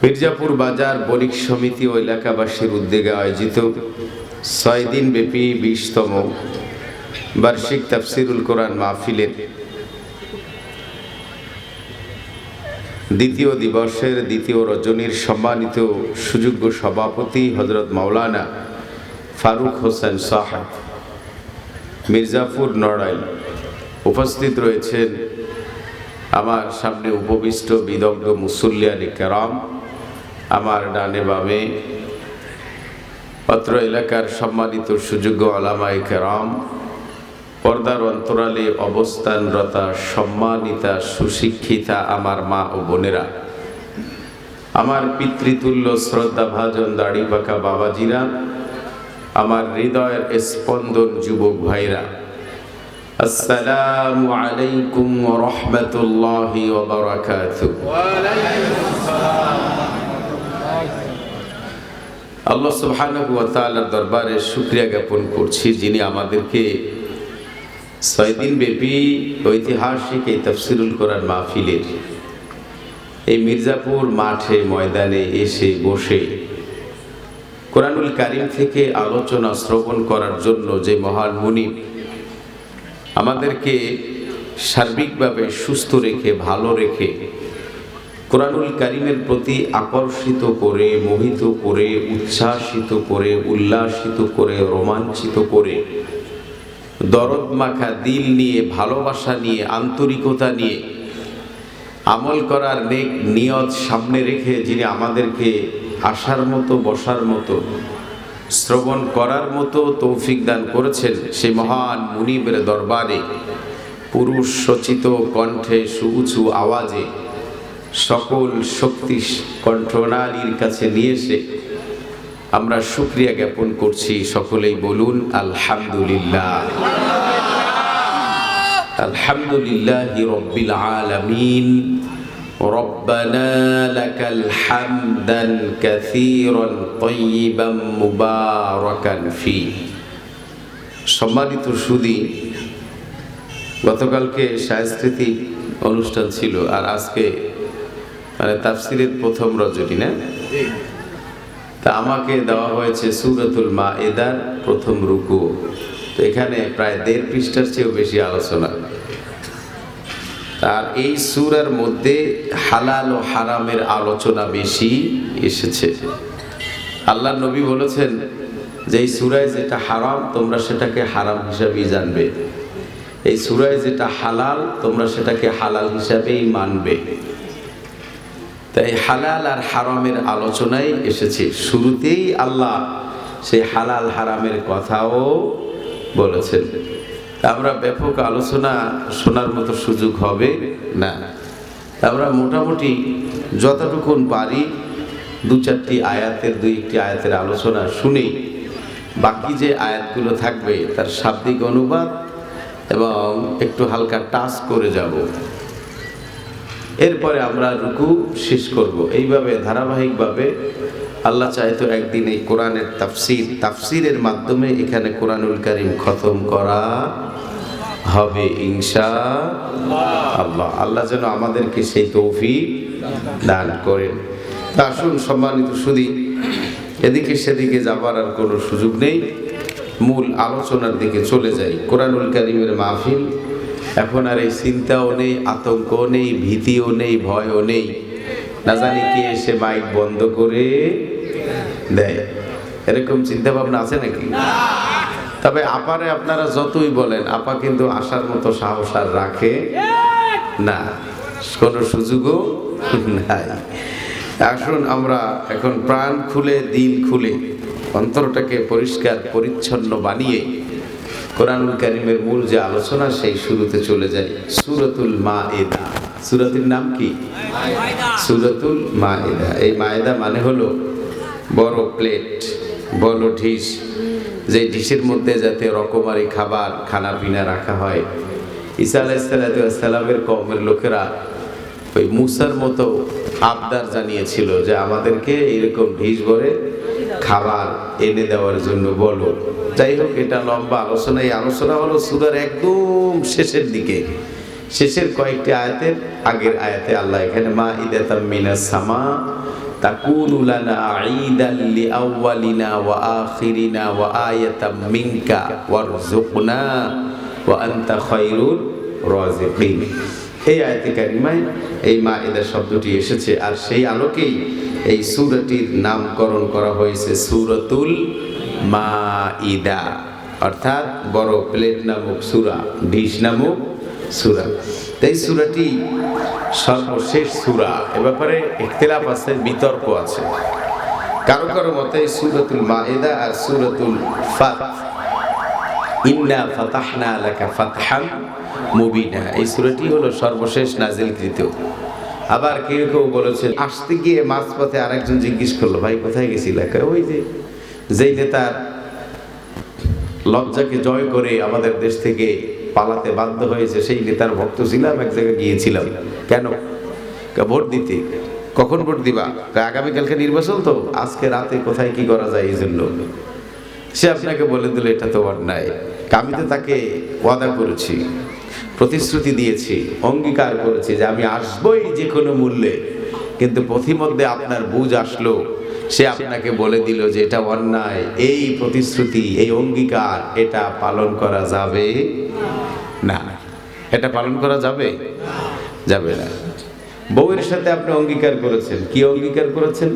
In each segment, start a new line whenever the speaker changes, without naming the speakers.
মির্জাপুর বাজার বণিক সমিতি ও এলাকাবাসীর উদ্যোগে আয়োজিত ছয় দিন ব্যাপী বিশতম বার্ষিক তাফসিরুল কোরআন মাহফিলের দ্বিতীয় দিবসের দ্বিতীয় রজনীর সম্মানিত সুযোগ্য সভাপতি হজরত মাওলানা ফারুক হোসেন সাহেব মির্জাপুর নড়াইল উপস্থিত রয়েছেন আমার সামনে উপবিষ্ট বিদগ্ধ মুসল্লিয়ানি কেরাম আমার ডানে বামে। অত্র এলাকার সম্মানিত সুযোগ্য আলামাই কেরাম, পর্দার অন্তরালে অবস্থানরতা সম্মানিতা সুশিক্ষিতা আমার মা ও বোনেরা। আমার পিতৃতুল্য শ্রদ্ধা ভাজন দাড়ি পাকা বাবাজিরা, আমার হৃদয়ের স্পন্দন যুবক ভাইরা। আসসালামু আলাইকুম রহমতুল্লাহি সুবহানাহু ওয়া তাআলার দরবারে শুকরিয়া জ্ঞাপন করছি যিনি আমাদেরকে ছয় দিন ব্যাপী ঐতিহাসিক এই তফসিরুল কোরআন মাহফিলের এই মির্জাপুর মাঠে ময়দানে এসে বসে কোরআনুল কারিম থেকে আলোচনা শ্রবণ করার জন্য যে মহান মুনিব আমাদেরকে সার্বিকভাবে সুস্থ রেখে, ভালো রেখে কোরআনুল কারিমের প্রতি আকর্ষিত করে, মোহিত করে, উচ্ছ্বাসিত করে, উল্লাসিত করে, রোমাঞ্চিত করে, দরদ মাখা, দিল নিয়ে, ভালোবাসা নিয়ে, আন্তরিকতা নিয়ে, আমল করার নেক নিয়ত সামনে রেখে যিনি আমাদেরকে আসার মতো, বসার মতো, শ্রবণ করার মতো তৌফিক দান করেছেন সেই মহান মুনিবের দরবারে, পুরুষ সচিত কণ্ঠে সুউচু আওয়াজে সকল শক্তি কণ্ঠনালীর কাছে নিয়ে এসে আমরা শুক্রিয়া জ্ঞাপন করছি সকলেই বলুন আলহামদুলিল্লাহ আলহামদুলিল্লাহ রব্বিল আলামিন ربنا لك الحمدا كثيرا طيبا مباركا فيه সম্মানিত সুদী গতকালকে সাংস্কৃতিক অনুষ্ঠান ছিল আর আজকে মানে তাফসিরের প্রথম রজনী, না? তা আমাকে দেওয়া হয়েছে সুরতুল মা এদার প্রথম রুকু। তো এখানে প্রায় দেড় পৃষ্ঠার চেয়েও বেশি আলোচনা। আর এই সুরার মধ্যে হালাল ও হারামের আলোচনা বেশি এসেছে। আল্লাহ নবী বলেছেন যে এই সুরায় যেটা হারাম, তোমরা সেটাকে হারাম হিসাবেই জানবে। এই সুরায় যেটা হালাল, তোমরা সেটাকে হালাল হিসাবেই মানবে। তাই হালাল আর হারামের আলোচনায় এসেছে। শুরুতেই আল্লাহ সেই হালাল হারামের কথাও বলেছেন। আমরা ব্যাপক আলোচনা শোনার মতো সুযোগ হবে না। আমরা মোটামুটি যতটুকুন পারি দু চারটি আয়াতের, দুই একটি আয়াতের আলোচনা শুনে। বাকি যে আয়াতগুলো থাকবে তার শাব্দিক অনুবাদ এবং একটু হালকা টাচ করে যাব। এরপরে আমরা রুকু শেষ করব। এইভাবে ধারাবাহিকভাবে আল্লাহ চাইতো একদিন এই কোরআনের তাফসির, তাফসিরের মাধ্যমে এখানে কোরআনুল করিম খতম করা হবে ইনশা আল্লাহ আল্লাহ যেন আমাদেরকে সেই তৌফিক দান করেন। তা আসুন, সম্মানিত শুধু এদিকে সেদিকে যাবার আর কোনো সুযোগ নেই। মূল আলোচনার দিকে চলে যাই। কোরআনুল করিমের মাহফিল এখন আর এই চিন্তাও নেই, আতঙ্কও নেই, ভীতিও নেই, ভয়ও নেই। না জানি কি এসে মাইক বন্ধ করে দেয়। এরকম চিন্তা ভাবনা আছে নাকি? তবে আপারে আপনারা যতই বলেন, আপা কিন্তু আসার মতো সাহস আর রাখে না। কোনো সুযোগও নাই। আসুন আমরা এখন প্রাণ খুলে, দিল খুলে, অন্তরটাকে পরিষ্কার, পরিচ্ছন্ন বানিয়ে কোরআনুল কারিমের মূল যে আলোচনা, সেই শুরুতে চলে যায় সুরতুল মা এদা সুরতির নাম কি? সুরতুল মা এদা এই মায়েদা মানে হলো বড় প্লেট, বড় ঢিস যে ডিশের মধ্যে যাতে রকমারি খাবার খানা পিনা রাখা হয়। ঈসা আলাইসালামের কমের লোকেরা ওই মুসার মতো আবদার জানিয়েছিল যে আমাদেরকে এরকম ঢিস ভরে খাবার এনে দেওয়ার জন্য বলো। যাই হোক, এটা লম্বা আলোচনা। এই আলোচনা হলো সুরার একদম শেষের দিকে। শেষের কয়েকটি আয়াতের আগের আয়াতে আল্লাহ এখানে, মা ইদাতাম মিনাস সামা, তাকুনু লানা ঈদান লিআউয়ালিনা ওয়া আখিরিনা ওয়া আয়াতাম মিনকা ওয়ারযুকনা ওয়া আনতা খায়রুর রাযিকিন। এই আয়াতে কারিমায় এই মাইদা শব্দটি এসেছে। আর সেই আলোকেই এই সূরাটির নামকরণ করা হয়েছে সূরাতুল মাইদা অর্থাৎ বড় প্লেট নামক সুরা, ডিশ নামক সুরা। তাই সুরাটি সর্বশেষ সুরা। এ ব্যাপারে ইখতিলাফ আছে, বিতর্ক আছে। কারও কারও মতে সূরাতুল মাইদা আর সূরাতুল ফাত, ইন্না ফাতাহনা লাকা ফাতহান মুবিনা। এই সূরাটি হলো সর্বশেষ নাজিলকৃত। আবার কেউ কেউ বলেছেন, আসতে গিয়ে মাঝপথে আরেকজন জিজ্ঞেস করল, ভাই, কোথায় গেছিলা? ওই যে যেই নেতার লজ্জাকে জয় করে আমাদের দেশ থেকে পালাতে বাধ্য হয়েছে, সেই নেতার ভক্ত ছিলাম, এক জায়গায় গিয়েছিলাম। কেন? ভোট দিতে। কখন ভোট দিবা? আগামীকালকে নির্বাচন তো। আজকে রাতে কোথায় কি করা যায় এই জন্য সে আপনাকে বলে দিল, এটা তো অন্যায়। আমি তো তাকে ওয়াদা করেছি, প্রতিশ্রুতি দিয়েছি, অঙ্গীকার করেছি যে আমি আসবই যে কোনো মূল্যে। কিন্তু পথিমধ্যে আপনার বুঝ আসলো, সে আপনাকে বলে দিল যে এটা অন্যায়, এই প্রতিশ্রুতি, এই অঙ্গীকার, এটা পালন করা যাবে না। এটা পালন করা যাবে? যাবে না। বউয়ের সাথে আপনি অঙ্গীকার করেছেন, কি অঙ্গীকার করেছেন?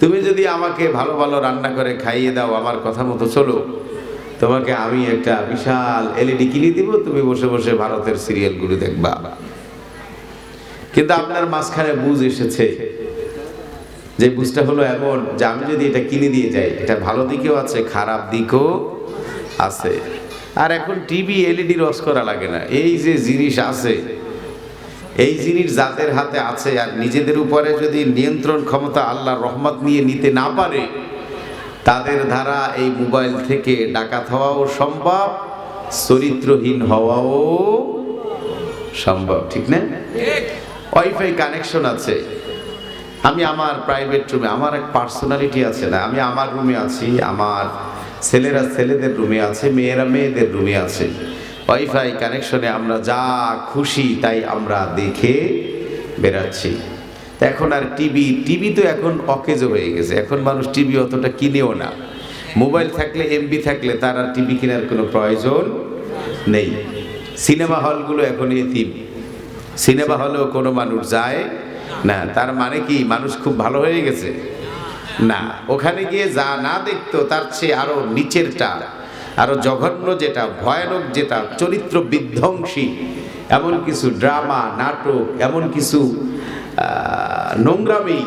তুমি যদি আমাকে ভালো ভালো রান্না করে খাইয়ে দাও, আমার কথা মতো চলো, তোমাকে আমি একটা বিশাল এলইডি কিনে দিব, তুমি বসে বসে ভারতের সিরিয়ালগুলো দেখবা। কিন্তু আপনার মাঝখানে বুঝ এসেছে। যে বুঝটা হলো এমন যে আমি যদি এটা কিনে দিয়ে যাই, এটা ভালো দিকেও আছে, খারাপ দিকও আছে। আর এখন টিভি এলইডি রস করা লাগে না। এই যে জিনিস আছে, এই জিনিস জাতের হাতে আছে আর নিজেদের উপরে যদি নিয়ন্ত্রণ ক্ষমতা আল্লাহর রহমত নিয়ে নিতে না পারে, তাদের দ্বারা এই মোবাইল থেকে ডাকাত হওয়াও সম্ভব, চরিত্রহীন হওয়াও সম্ভব। ঠিক না? ওয়াইফাই কানেকশন আছে। আমি আমার প্রাইভেট রুমে আমার এক পার্সোনালিটি আছে না, আমি আমার রুমে আছি, আমার ছেলেরা ছেলেদের রুমে আছে, মেয়েরা মেয়েদের রুমে আছে। ওয়াইফাই কানেকশনে আমরা যা খুশি তাই আমরা দেখে বেরাচ্ছি তা এখন আর টিভি টিভি তো এখন অকেজ হয়ে গেছে। এখন মানুষ টিভি অতটা কিনেও না। মোবাইল থাকলে এমবি থাকলে তার আর টিভি কেনার কোনো প্রয়োজন নেই। সিনেমা হলগুলো এখন এতিম। সিনেমা হলেও কোনো মানুষ যায় না। তার মানে কি, মানুষ খুব ভালো হয়ে গেছে? না। ওখানে গিয়ে যা না দেখতো, তার চেয়ে আরও নিচেরটা, আরও জঘন্য যেটা, ভয়ানক যেটা, চরিত্র বিধ্বংসী, এমন কিছু ড্রামা, নাটক, এমন কিছু নোংরামি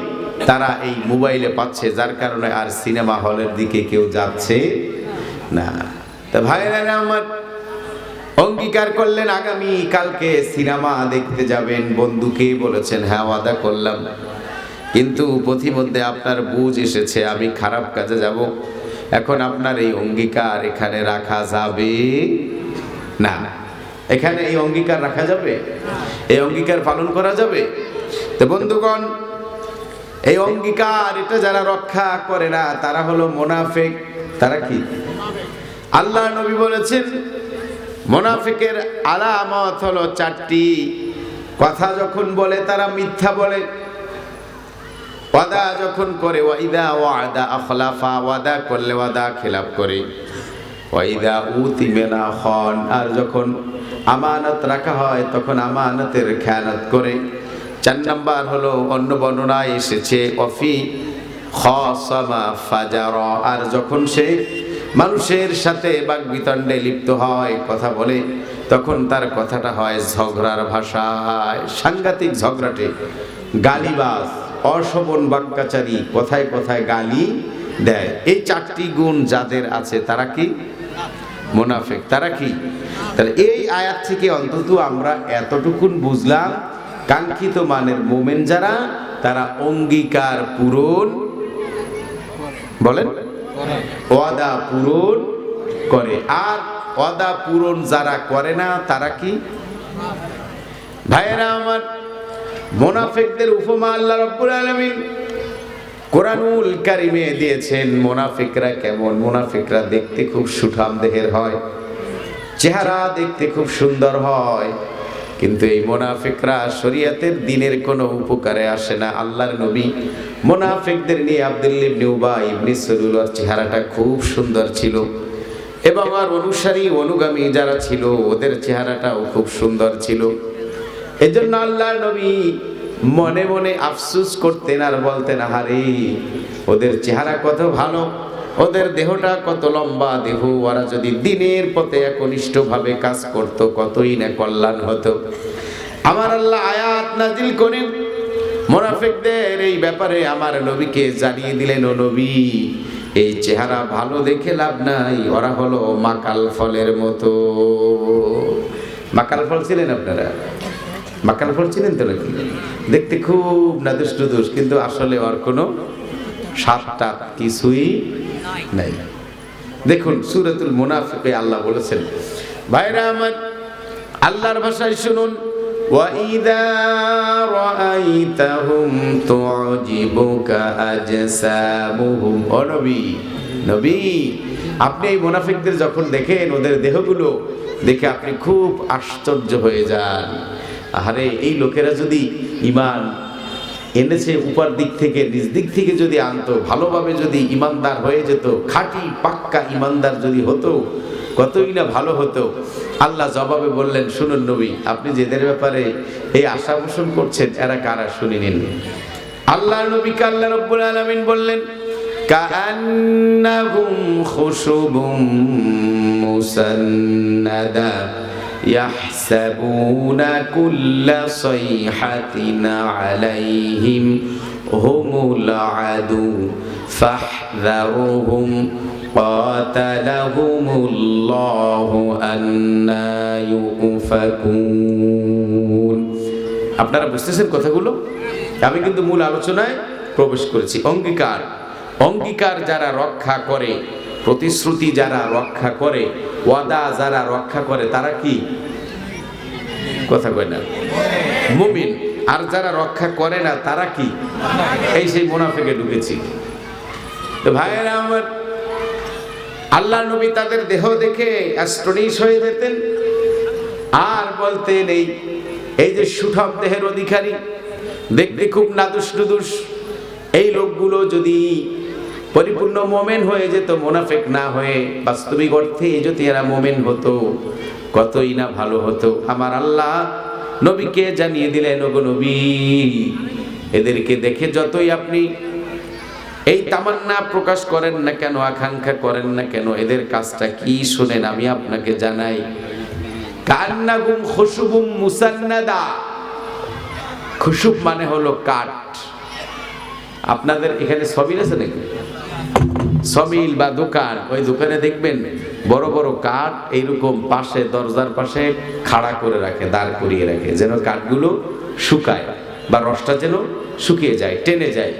তারা এই মোবাইলে পাচ্ছে, যার কারণে আর সিনেমা হলের দিকে কেউ যাচ্ছে না। তা ভাইরা আমার অঙ্গীকার করলেন আগামী কালকে সিনেমা দেখতে যাবেন। বন্ধুকে বলেছেন হ্যাঁ ওয়াদা করলাম। কিন্তু পথিমধ্যে আপনার বুঝ এসেছে, আমি খারাপ কাজে যাব। এখন আপনার এই অঙ্গীকার এখানে রাখা যাবে? না। এখানে এই অঙ্গীকার রাখা যাবে? এই অঙ্গীকার পালন করা যাবে? তো বন্ধুগণ, এই অঙ্গীকার, এটা যারা রক্ষা করে না, তারা হলো মোনাফেক। তারা কি? আল্লাহ নবী বলেছেন মোনাফিকের আলামত হলো চারটি। কথা যখন বলে, তারা মিথ্যা বলে। ওয়াদা যখন করে, ওয়াইদা ওয়াদা আখলাফা, ওয়াদা করলে ওয়াদা খেলাপ করে। ওয়াইদা উতিমেনা হন আর যখন আমানত রাখা হয়, তখন আমানতের খেয়ানত করে। চার নাম্বার হলো, অন্য বর্ণনায় এসেছে অফি খসমা ফাজার, আর যখন সে মানুষের সাথে বাক বিতণ্ডে লিপ্ত হয় কথা বলে। তখন তার কথাটা হয় ঝগড়ার ভাষায়। সাংঘাতিক ঝগড়াটে। গালিবাজ অশোভন বাক্যাচারী কথায় কথায় গালি দেয়। এই চারটি গুণ যাদের আছে তারা কি? মোনাফেক। তারা কি? তাহলে এই আয়াত থেকে অন্তত আমরা এতটুকুন বুঝলাম কাঙ্ক্ষিত মানের মোমেন যারা তারা অঙ্গীকার পূরণ বলেন? ওয়াদা পূরণ করে। আর ওয়াদা পূরণ যারা করে না, তারা কি? ভাইয়েরা আমার, মোনাফেকদের উপমা আল্লাহ রব্বুল আলামিন কোরআনুল কারিমে দিয়েছেন, মোনাফিকরা কেমন? মোনাফিকরা দেখতে খুব সুঠাম দেহের হয়, চেহারা দেখতে খুব সুন্দর হয়। কিন্তু এই মোনাফিকরা শরিয়াতের দিনের কোনো উপকারে আসে না। আল্লাহর নবী মোনাফিকদের নিয়ে আব্দুল ইবনে উবাই ইবনে সলুলার চেহারাটা খুব সুন্দর ছিল। এবং আর অনুসারী, অনুগামী যারা ছিল, ওদের চেহারাটাও খুব সুন্দর ছিল। এজন্য আল্লাহর নবী মনে মনে আফসুস করতেন আর বলতেন, আহারে, ওদের চেহারা কত ভালো। ওদের দেহটা কত লম্বা দেহ, ওরা যদি দিনের পথে একনিষ্ঠভাবে কাজ করত, কতই না কল্যাণ হতো। আমার আল্লাহ আয়াত নাজিল করে মোনাফিকদের এই ব্যাপারে আমার নবীকে জানিয়ে দিলেন, ও নবী, এই চেহারা ভালো দেখে লাভ নাই, ওরা হলো মাকাল ফলের মতো। মাকাল ফল ছিলেন আপনারা? মাকাল ফল ছিলেন তো নাকি? দেখতে খুব নাদুস নুদুস কিন্তু আসলে ওর কোনো সাতটা কিছুই নাই দেখুন সুরাতুল মুনাফিকে আল্লাহ বলেছেন ভাইরা আমার আল্লাহর ভাষায় শুনুন وَإِذَا رَأَيْتَهُمْ تُعْجِبُكَ أَجْسَامُهُمْ ও নবী নবী আপনি এই মুনাফিকদের যখন দেখেন ওদের দেহগুলো দেখে আপনি খুব আশ্চর্য হয়ে যান আহারে এই লোকেরা যদি ইমান এনেছে উপর দিক থেকে নিজ দিক থেকে যদি আনতো, ভালোভাবে যদি ইমানদার হয়ে যেত, খাঁটি পাক্কা ইমানদার যদি হতো, কতই না ভালো হতো। আল্লাহ জবাবে বললেন, শুনুন নবী, আপনি যেদের ব্যাপারে এই আশা পোষণ করছেন, এরা কারা শুনে নিন? আল্লাহ নবীকে আল্লাহ রব্বুল আলামিন বললেন কান্নাহুম খুশুবুম মুসান্নাদা। يحسبون كل صيحة عليهم هم العدو فاحذرهم قاتلهم الله أنا يؤفكون আপনারা বুঝতেছেন কথাগুলো আমি কিন্তু মূল আলোচনায় প্রবেশ করেছি অঙ্গীকার অঙ্গীকার যারা রক্ষা করে প্রতিশ্রুতি যারা রক্ষা করে, ওয়াদা যারা রক্ষা করে, তারা কি? কথা কয় না। মুমিন। আর যারা রক্ষা করে না, তারা কি? এই সেই মুনাফিকে ঢুকেছি। তো ভাইয়েরা আমার, আল্লাহ নবী তাদের দেহ দেখে অ্যাস্ট্রনিশ হয়ে যেতেন। আর বলতেন এই এই যে সুঠম দেহের অধিকারী, দেখতে খুব নাদুস নুদুস এই লোকগুলো যদি পরিপূর্ণ মোমেন হয়ে যেত, মোনাফেক না হয়ে। বাস্তবিক অর্থে যদি এরা মোমেন হতো, কতই না ভালো হতো। আমার আল্লাহ নবীকে জানিয়ে দিলেন, ওগো নবী, এদেরকে দেখে যতই আপনি এই তামান্না প্রকাশ করেন না কেন, আকাঙ্ক্ষা করেন না কেন, এদের কাজটা কি শুনেন, আমি আপনাকে জানাই। কান্নাগুম খুশুবুম মুসান্নাদা। খুশুব মানে হলো কাঠ। আপনাদের এখানে সবিল আছে নাকি? সমিল বা দোকান, ওই দোকানে দেখবেন বড় বড় কাঠ এইরকম পাশে, দরজার পাশে খাড়া করে রাখে, দাঁড় করিয়ে রাখে, যেন কাঠগুলো শুকায় বা রসটা যেন শুকিয়ে যায়, টেনে যায়।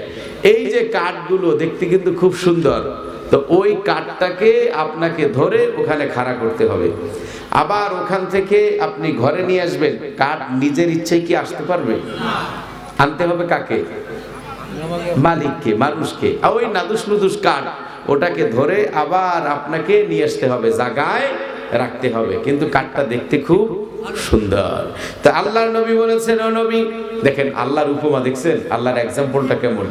এই যে কাঠগুলো দেখতে কিন্তু খুব সুন্দর। তো ওই কাঠটাকে আপনাকে ধরে ওখানে খাড়া করতে হবে। আবার ওখান থেকে আপনি ঘরে নিয়ে আসবেন, কাঠ নিজের ইচ্ছে কি আসতে পারবে? আনতে হবে কাকে? মালিককে, মানুষকে। ওই নাদুস নুদুস কাঠ ওটাকে ধরে আবার আপনাকে নিয়ে আসতে হবে, জাগায় রাখতে হবে। কিন্তু কাঠটা দেখতে খুব সুন্দর। তা আল্লাহর নবী বলেছেন, ও নবী, দেখেন আল্লাহর উপমা দেখছেন? আল্লাহর এক্সাম্পলটা কেমন?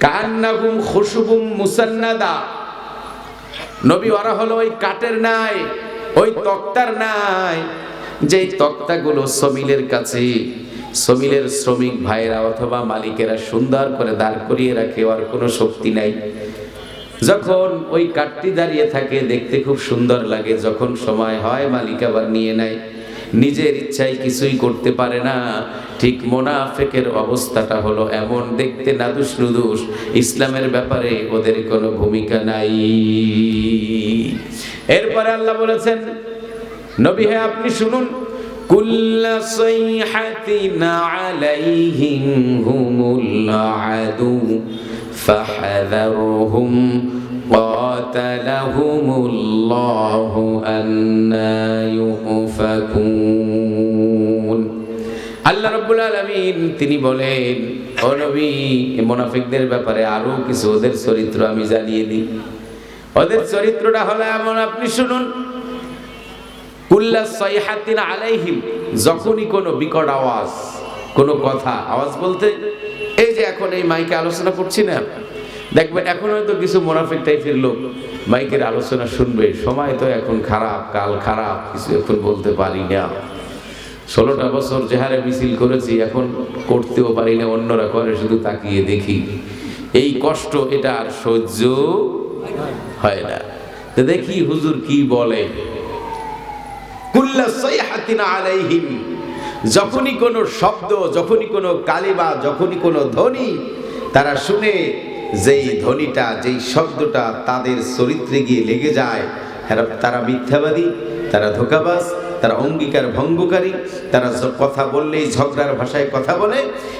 কান্নাগুম খুশুবুম মুসান্নাদা। নবী, ওরা হলো ওই কাঠের নাই, ওই তক্তার নাই, যেই তক্তাগুলো সমিলের কাছে, সমিলের শ্রমিক ভাইরা অথবা মালিকেরা সুন্দর করে দাঁড় করিয়ে রাখে আর কোনো শক্তি নাই। যখন ওই কাঠটি দাঁড়িয়ে থাকে দেখতে খুব সুন্দর লাগে যখন সময় হয় মালিক আবার নিয়ে নেয় নিজের ইচ্ছায় কিছুই করতে পারে না ঠিক মোনাফেকের অবস্থাটা হলো এমন দেখতে নাদুস নুদুস ইসলামের ব্যাপারে ওদের কোনো ভূমিকা নাই এরপরে আল্লাহ বলেছেন নবী হ্যাঁ আপনি শুনুন كل صيحة عليهم هم العدو فحذرهم قاتلهم الله أنا يؤفكون আল্লাহ রব্বুল আলমিন তিনি বলেন ও নবী এই মোনাফিকদের ব্যাপারে আরো কিছু ওদের চরিত্র আমি জানিয়ে দিই ওদের চরিত্রটা হলো এমন আপনি শুনুন কুল্লা সাইহাতিন আলাইহিম যখনই কোনো বিকট আওয়াজ কোনো কথা আওয়াজ বলতে এই যে এখন এই মাইকে আলোচনা করছি না, দেখবেন এখন হয়তো কিছু মোনাফিক টাইপের লোক মাইকের আলোচনা শুনবে, সময় তো এখন খারাপ, কাল খারাপ, কিছু এখন বলতে পারি না। ষোলোটা বছর চেহারে মিছিল করেছি, এখন করতেও পারি না, অন্যরা করে, শুধু তাকিয়ে দেখি। এই কষ্ট, এটা আর সহ্য হয় না। দেখি হুজুর কি বলে। কুল্লা সাইহাতিন আলাইহিম। যখনই কোনো শব্দ, যখনই কোনো কালিমা, যখনই কোনো ধ্বনি, তারা শুনে যেই ধ্বনিটা, যেই শব্দটা তাদের চরিত্রে গিয়ে লেগে যায়। তারা- তারা মিথ্যাবাদী, তারা ধোকাবাজ, তারা অঙ্গীকার ভঙ্গকারী, তারা কথা বললেই ঝগড়ার ভাষায় কথা বলে।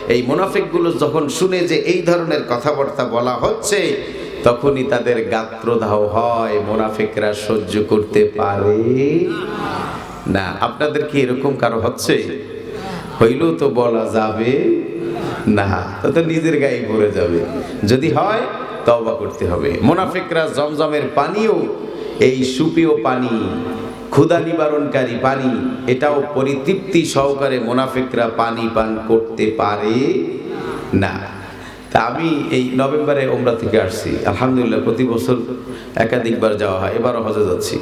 এই মুনাফিকগুলো যখন শুনে যে এই ধরনের কথাবার্তা বলা হচ্ছে, তখনই তাদের গাত্রদাহ হয়। মুনাফিকরা সহ্য করতে পারে না। আপনাদের কি এরকম কারও হচ্ছে? হইলেও তো বলা যাবে না। তো নিজের গায়ে পড়ে যাবে। যদি হয়, তওবা করতে হবে। মোনাফিকরা জমজমের পানিও, এই সুপেয় পানি, ক্ষুধা নিবারণকারী পানি, এটাও পরিতৃপ্তি সহকারে মোনাফিকরা পানি পান করতে পারে না। তা আমি এই নভেম্বরে ওমরা থেকে আসছি। আলহামদুলিল্লাহ, প্রতি বছর একাধিকবার যাওয়া হয়। এবারও হজে যাচ্ছি।